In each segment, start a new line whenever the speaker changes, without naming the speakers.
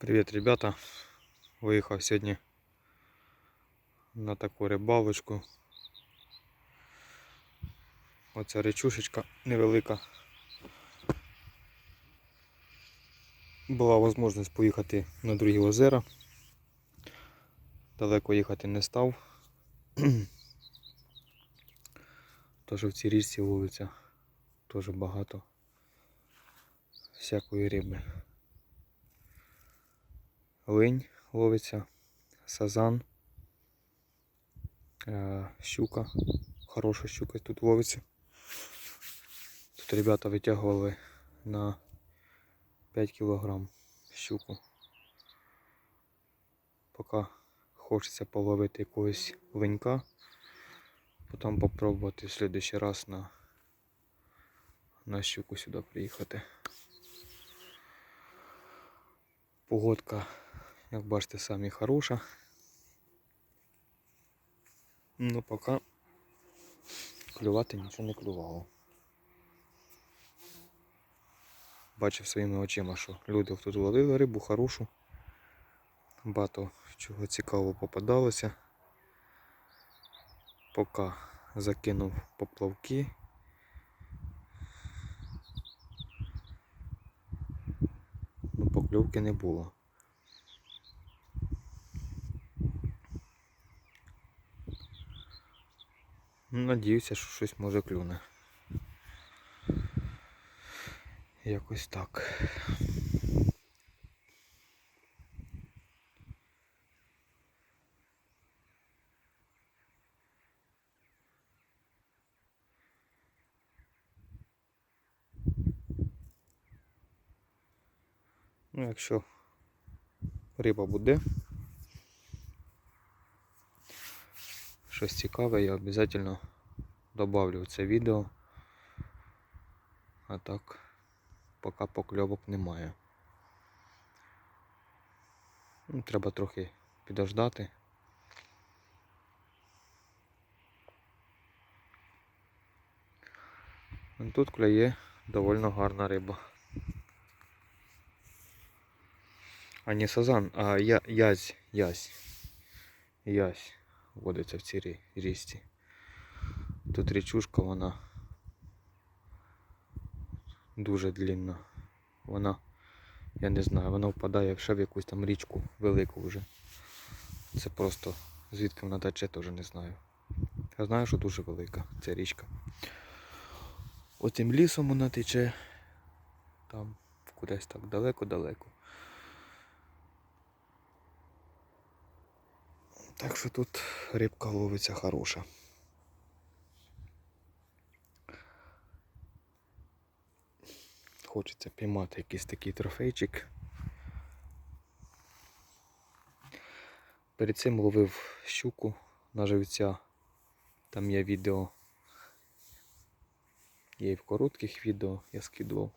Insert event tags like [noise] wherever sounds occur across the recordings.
Привет, ребята. Виїхав сьогодні на таку рибалочку. Оця речушечка невелика. Була можливість поїхати на другі озера. Далеко їхати не став. [clears throat] Тож в цій річці вулиця теж багато всякої риби. Линь ловиться, сазан, е, щука, хороша щука тут ловиться. Тут ребята витягували на 5 кілограм щуку. Поки хочеться половити якогось линька, потім попробувати в следующий раз на, на щуку сюди приїхати. Погодка як бачите, самі хороша. Ну поки клювати нічого не клювало. Бачив своїми очима, що люди тут ловили рибу хорошу. Багато чого цікавого попадалося. Поки закинув поплавки. Ну, покльовки не було. Надіюся, що щось може клюне. Якось так. Ну, якщо риба буде, щось цікаве, я обов'язково добавлю це відео. А так, поки покльовок немає. Ну, треба трохи підождати. Ну, Тут клює доволі гарна риба. А не сазан, а я, язь, язь. Язь водиться в цій рі- річці. Тут річушка, вона дуже длинна. Вона, я не знаю, вона впадає якщо в якусь там річку велику вже. Це просто звідки вона тече, теж не знаю. Я знаю, що дуже велика ця річка. Отим лісом вона тече. Там кудись так далеко-далеко. Так що тут рибка ловиться хороша. Хочеться піймати якийсь такий трофейчик. Перед цим ловив щуку на живця. Там є відео. Є і в коротких відео я скидував.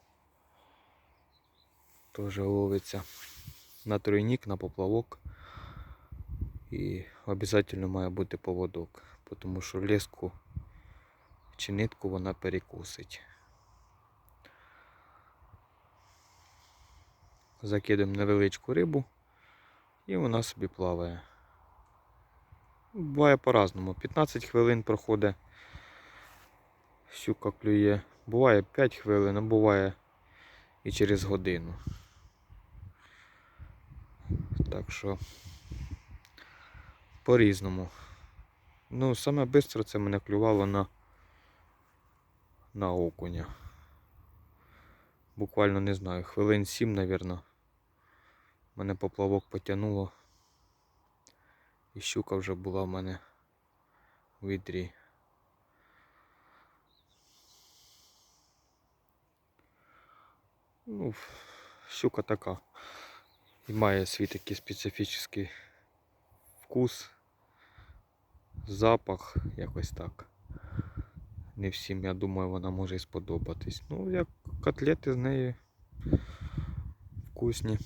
Теж ловиться на тройник, на поплавок. І обов'язково має бути поводок, тому що леску чи нитку вона перекусить. Закидуємо невеличку рибу і вона собі плаває. Буває по-разному. 15 хвилин проходить, щука клює. Буває 5 хвилин, а буває і через годину. Так що по-різному. Ну, саме швидко це мене клювало на, на окуня. Буквально не знаю, хвилин 7, мабуть. Мене поплавок потягнуло. І щука вже була в мене в відрі. Ну, щука така. І має свій такий специфічний вкус, запах, якось так. Не всім, я думаю, вона може і сподобатись. Ну, як котлети з неї вкусні.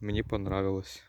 Мені понравилось.